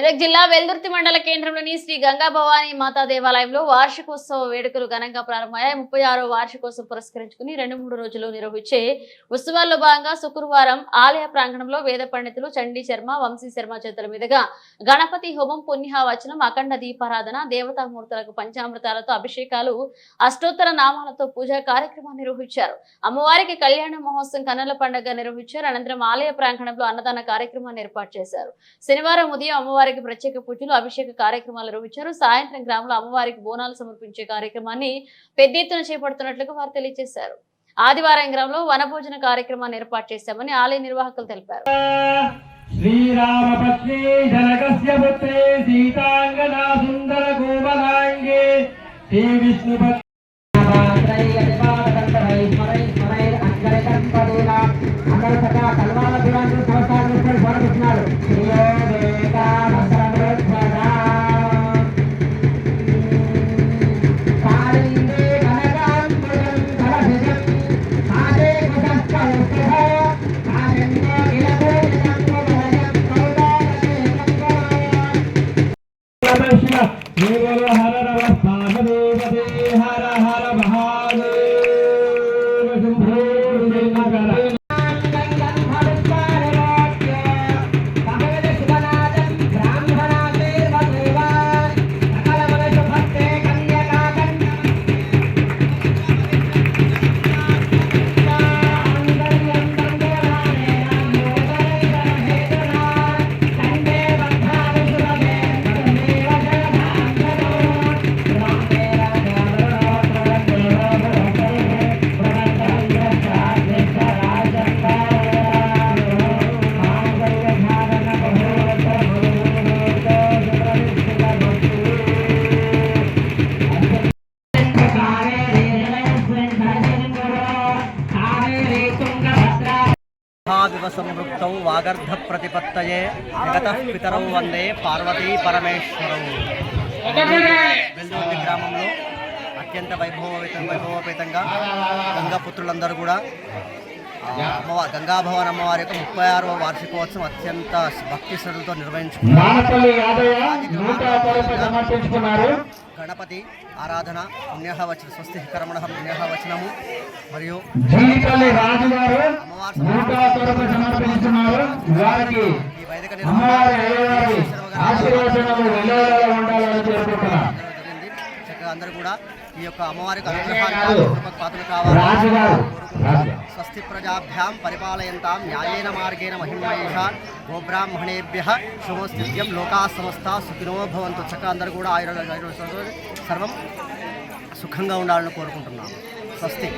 మెదక్ జిల్లా వెల్దుర్తి మండల కేంద్రంలోని శ్రీ గంగా భవానీ మాతా దేవాలయంలో వార్షికోత్సవ వేడుకలు ఘనంగా ప్రారంభమయ్యాయి. ముప్పై ఆరో వార్షికోత్సవం పురస్కరించుకుని రెండు మూడు రోజులు నిర్వహించే ఉత్సవాల్లో భాగంగా శుక్రవారం ఆలయ ప్రాంగణంలో వేద పండితులు చండీ శర్మ వంశీ శర్మ చేతుల మీదుగా గణపతి హోమం పుణ్యవచనం అఖండ దీపారాధన దేవతామూర్తులకు పంచామృతాలతో అభిషేకాలు అష్టోత్తర నామాలతో పూజా కార్యక్రమాన్ని నిర్వహించారు. అమ్మవారికి కళ్యాణ మహోత్సవం కన్నుల పండుగ నిర్వహించారు. అనంతరం ఆలయ ప్రాంగణంలో అన్నదాన కార్యక్రమాన్ని ఏర్పాటు చేశారు. శనివారం ఉదయం అమ్మవారి అమ్మవారికి ప్రత్యేక పూజలు అభిషేక కార్యక్రమాలు నిర్వహించారు. సాయంత్రం గ్రామంలో అమ్మవారికి బోనాలు సమర్పించే కార్యక్రమాన్ని పెద్ద ఎత్తున చేపడుతున్నట్లుగా వారు తెలియజేశారు. ఆదివారం గ్రామంలో వనభోజన కార్యక్రమాన్ని ఏర్పాటు చేశామని ఆలయ నిర్వాహకులు తెలిపారు. శ్రీరామపత్ని జనకస్య పుత్రే సీతాంగనా సుందర గోమలాంగే శ్రీ విష్ణుపత్ని దేవర హర రవ హర హర మహాదేవ శంభో. శంకర మహావివసంవృప్తౌ వాగర్ధ ప్రతిపత్తయే జగతః పితరౌ వందే పార్వతీ పరమేశ్వరౌ. వెల్దుర్తి గ్రామంలో అత్యంత వైభవోపేత వైభవోపేతంగా గంగాపుత్రులందరూ కూడా అమ్మవారి గంగాభవన్ అమ్మవారి యొక్క ముప్పై ఆరవ వార్షికోత్సవం అత్యంత భక్తి శ్రద్ధలతో నిర్వహించుకున్నారు. గణపతి ఆరాధన పుణ్యవచన స్వస్తి కర్మణ పుణ్యవచనము మరియు సమర్పించుకున్నారు వారికి అమ్మవారి అయ్యవారి ఆశీర్వచనము వెలువలలో ఉండాలని కోరుకుంటున్నాం. జరిగింది చక్కగా అందరూ కూడా ఈ యొక్క అమ్మవారికి పాత్రలు కావాలి స్వస్తి ప్రజాభ్యాం పరిపాలయంతాం న్యాయేన మార్గేణ మహిమహేష గోబ్రాహ్మణేభ్య శుభస్థిత్యం లోకా సమస్త సుఖినో భవంతు. చక్కగా అందరూ కూడా ఆయుర సర్వం సుఖంగా ఉండాలని కోరుకుంటున్నాము స్వస్తి.